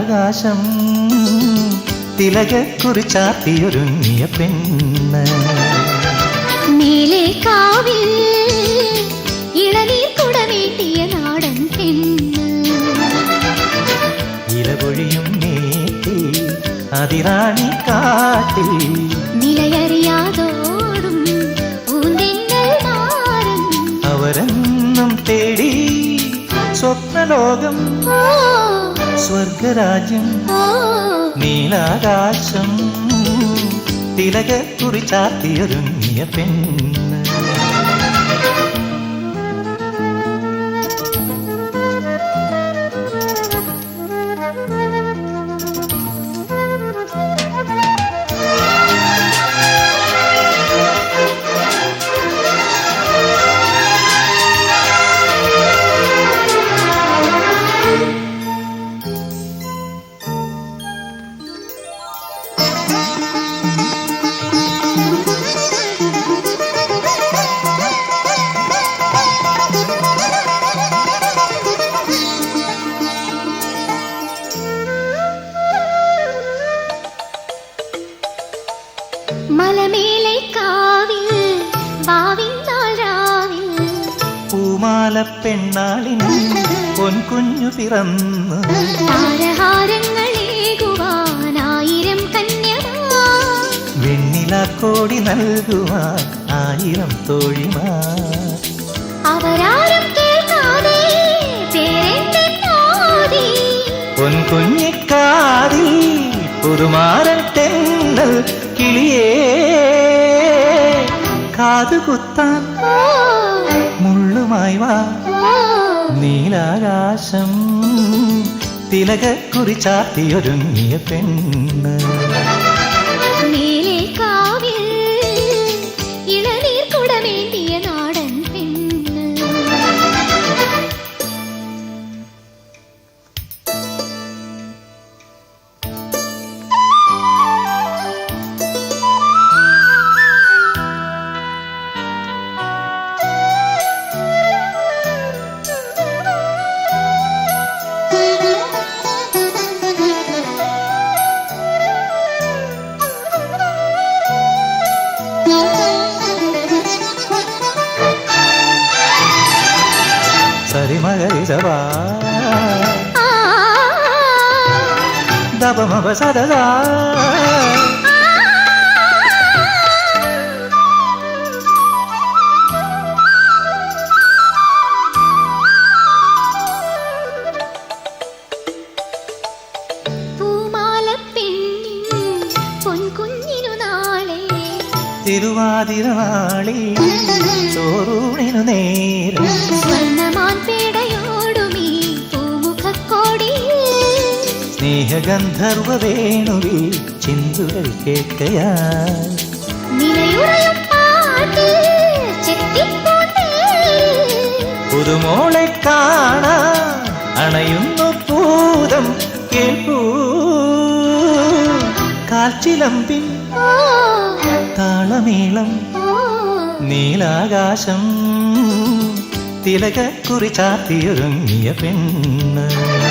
നീലാകാശം തിലകക്കുറിച്ചാത്തിയൊരുങ്ങിയ പെണ്ണ്. മേലെ കാവിൽ ഇളനീർ കുടമേട്ടിയ നാടൻ പെണ്ണ്. ഇലപൊഴിയും നേറ്റിൽ അതിറാണി കാട്ടി നിലയറിയാതോടും അവരെന്നും തേടി സ്വപ്നലോകം സ്വർഗരാജ്യം നീലാകാശം നീലാകാശം തിലകക്കുറിച്ചാത്തിയൊരുങ്ങിയ പെണ്ണ്. മലമേലെ കാവിൽ ഭാവിന്നാൾ രാവിൽ. പൂമാല പെണ്ണാളിൻ പൊൻകുഞ്ഞു പിറന്നു. താരഹാരങ്ങളേകുവാനായിരം കന്യമാ. വെണ്ണിലാക്കോടി നൽകുവാൻ ആയിരം തോഴിമാ. അവരാരും കേൾക്കാതെ പേരെന്തെന്നോതി പൊൻകുഞ്ഞിക്കാതിൽ പുതുമാരൻ തെന്നൽ കിളിയേ കാതുകുത്താൻ കുത്താൻ മുള്ളുമായി വാ. നീലാകാശം തിലകക്കുറി തിലകക്കുറിച്ചാത്തിയൊരുങ്ങിയ പെണ്ണ്. സരിമകരി സവാ ആ, ദപമപ സദതാ പൂമാലപ്പെണ്ണിൻ പൊൻകുഞ്ഞിനു നാളെ തിരുവാതിര നാളിൽ ചോറൂണിനു നേരം സ്വർണ്ണമാൻ സ്നേഹഗന്ധർവ വേണുവിൽ ചിന്തുകൾ കേൾക്കയാൽ. ചെത്തിപ്പൂന്തേൻ. പുതുമോളെ കാണാ അണയുന്നു പൂതം കേൾപ്പൂ. കാൽച്ചിലമ്പിൽ താളമേളം നീലാകാശം. തിലകക്കുറി ചാത്തിയൊരുങ്ങിയ പെണ്ണ്.